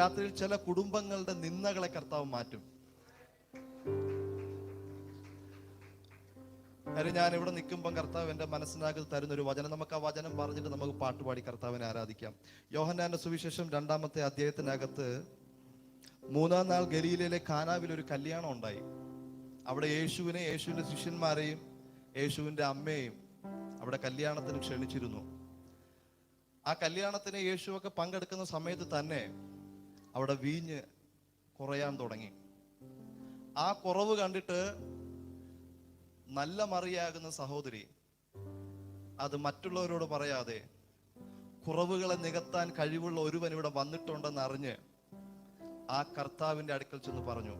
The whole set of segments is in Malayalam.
രാത്രിയിൽ ചില കുടുംബങ്ങളുടെ നിന്ദകളെ കർത്താവ് മാറ്റും. കാര്യം ഞാൻ ഇവിടെ നിൽക്കുമ്പോൾ കർത്താവ് എന്റെ മനസ്സിനകത്ത് തരുന്ന ഒരു വചനം. നമുക്ക് ആ വചനം പറഞ്ഞിട്ട് നമുക്ക് പാട്ടുപാടി കർത്താവിനെ ആരാധിക്കാം. യോഹന്നാന്റെ സുവിശേഷം രണ്ടാമത്തെ അധ്യായത്തിനകത്ത് മൂന്നാം നാൾ ഗലീലയിലെ കാനാവിൽ ഒരു കല്യാണം ഉണ്ടായി. അവിടെ യേശുവിനെ യേശുവിന്റെ ശിഷ്യന്മാരെയും യേശുവിന്റെ അമ്മയെയും അവിടെ കല്യാണത്തിന് ക്ഷണിച്ചിരുന്നു. ആ കല്യാണത്തിന് യേശുവൊക്കെ പങ്കെടുക്കുന്ന സമയത്ത് തന്നെ അവിടെ വീഞ്ഞ് കുറയാൻ തുടങ്ങി. ആ കുറവ് കണ്ടിട്ട് നല്ല മറിയാകുന്ന സഹോദരി അത് മറ്റുള്ളവരോട് പറയാതെ കുറവുകളെ നികത്താൻ കഴിവുള്ള ഒരുവൻ ഇവിടെ വന്നിട്ടുണ്ടെന്ന് അറിഞ്ഞ് ആ കർത്താവിന്റെ അടുക്കൽ ചെന്ന് പറഞ്ഞു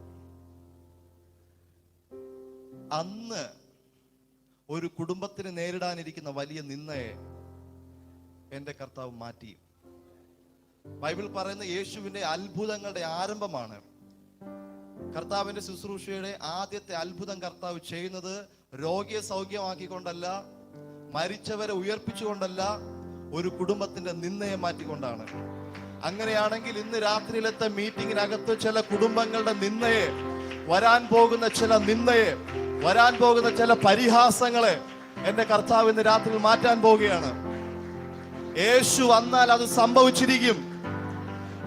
അന്ന് ഒരു കുടുംബത്തിന് നേരിടാനിരിക്കുന്ന വലിയ നിന്നയെ എന്റെ കർത്താവ് മാറ്റി. ബൈബിൾ പറയുന്ന യേശുവിന്റെ അത്ഭുതങ്ങളുടെ ആരംഭമാണ്. കർത്താവിന്റെ ശുശ്രൂഷയുടെ ആദ്യത്തെ അത്ഭുതം കർത്താവ് ചെയ്യുന്നത് രോഗിയെ സൗഖ്യമാക്കിക്കൊണ്ടല്ല മരിച്ചവരെ ഉയർപ്പിച്ചുകൊണ്ടല്ല ഒരു കുടുംബത്തിന്റെ നിന്നയെ മാറ്റിക്കൊണ്ടാണ്. അങ്ങനെയാണെങ്കിൽ ഇന്ന് രാത്രിയിലത്തെ മീറ്റിംഗിനകത്ത് ചില കുടുംബങ്ങളുടെ നിന്നയെ വരാൻ പോകുന്ന ചില നിന്നയെ വരാൻ പോകുന്ന ചില പരിഹാസങ്ങളെ എന്റെ കർത്താവ് ഇന്ന് രാത്രിയിൽ മാറ്റാൻ പോവുകയാണ്. യേശു വന്നാൽ അത് സംഭവിച്ചിരിക്കും.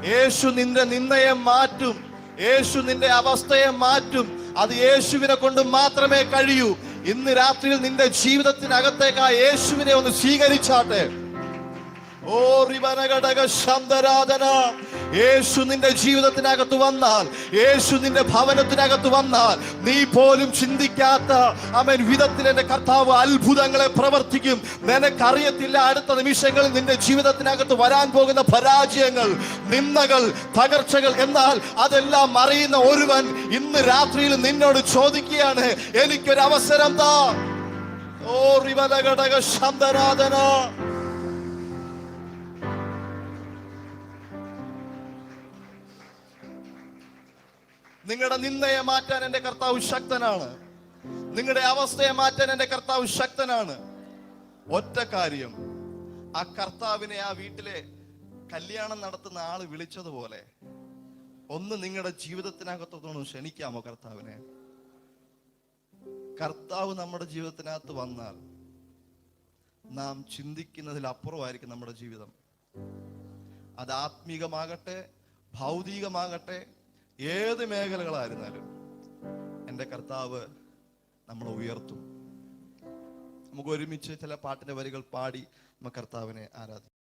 യേശു നിന്റെ നിന്നയെ മാറ്റും. യേശു നിന്റെ അവസ്ഥയെ മാറ്റും. അത് യേശുവിനെ കൊണ്ട് മാത്രമേ കഴിയൂ. ഇന്ന് രാത്രിയിൽ നിന്റെ ജീവിതത്തിനകത്തേക്ക് ആ യേശുവിനെ ഒന്ന് സ്വീകരിച്ചാട്ടെ. ഓ റിവനഘടക ശാന്തരാധന. യേശു നിന്റെ ജീവിതത്തിനകത്ത് വന്നാൽ യേശു നിന്റെ ഭവനത്തിനകത്ത് വന്നാൽ നീ പോലും ചിന്തിക്കാത്ത അവൻ വിധത്തിൽ എന്റെ കർത്താവ് അത്ഭുതങ്ങളെ പ്രവർത്തിക്കും. നിനക്കറിയത്തില്ല അടുത്ത നിമിഷങ്ങളിൽ നിന്റെ ജീവിതത്തിനകത്ത് വരാൻ പോകുന്ന പരാജയങ്ങൾ നിന്ദകൾ തകർച്ചകൾ എന്നാൽ അതെല്ലാം അറിയുന്ന ഒരുവൻ ഇന്ന് രാത്രിയിൽ നിന്നോട് ചോദിക്കുകയാണ് എനിക്കൊരു അവസരം താ. ഓ റിവനഘടക ശബ്ദരാധന നിങ്ങളുടെ നിന്നയെ മാറ്റാൻ എന്റെ കർത്താവ് ശക്തനാണ്. നിങ്ങളുടെ അവസ്ഥയെ മാറ്റാൻ എന്റെ കർത്താവ് ശക്തനാണ്. ഒറ്റ കാര്യം ആ കർത്താവിനെ ആ വീട്ടിലെ കല്യാണം നടത്തുന്ന ആൾ വിളിച്ചതുപോലെ ഒന്ന് നിങ്ങളുടെ ജീവിതത്തിനകത്തൊന്ന് ക്ഷണിക്കാമോ കർത്താവിനെ? കർത്താവ് നമ്മുടെ ജീവിതത്തിനകത്ത് വന്നാൽ നാം ചിന്തിക്കുന്നതിൽ അപ്പുറമായിരിക്കും നമ്മുടെ ജീവിതം. അത് ആത്മീകമാകട്ടെ ഭൗതികമാകട്ടെ ഏത് മേഖലകളായിരുന്നാലും എന്റെ കർത്താവ് നമ്മളെ ഉയർത്തും. നമുക്ക് ഒരുമിച്ച് ചില പാട്ടിന്റെ വരികൾ പാടി നമുക്ക് കർത്താവിനെ ആരാധിക്കാം.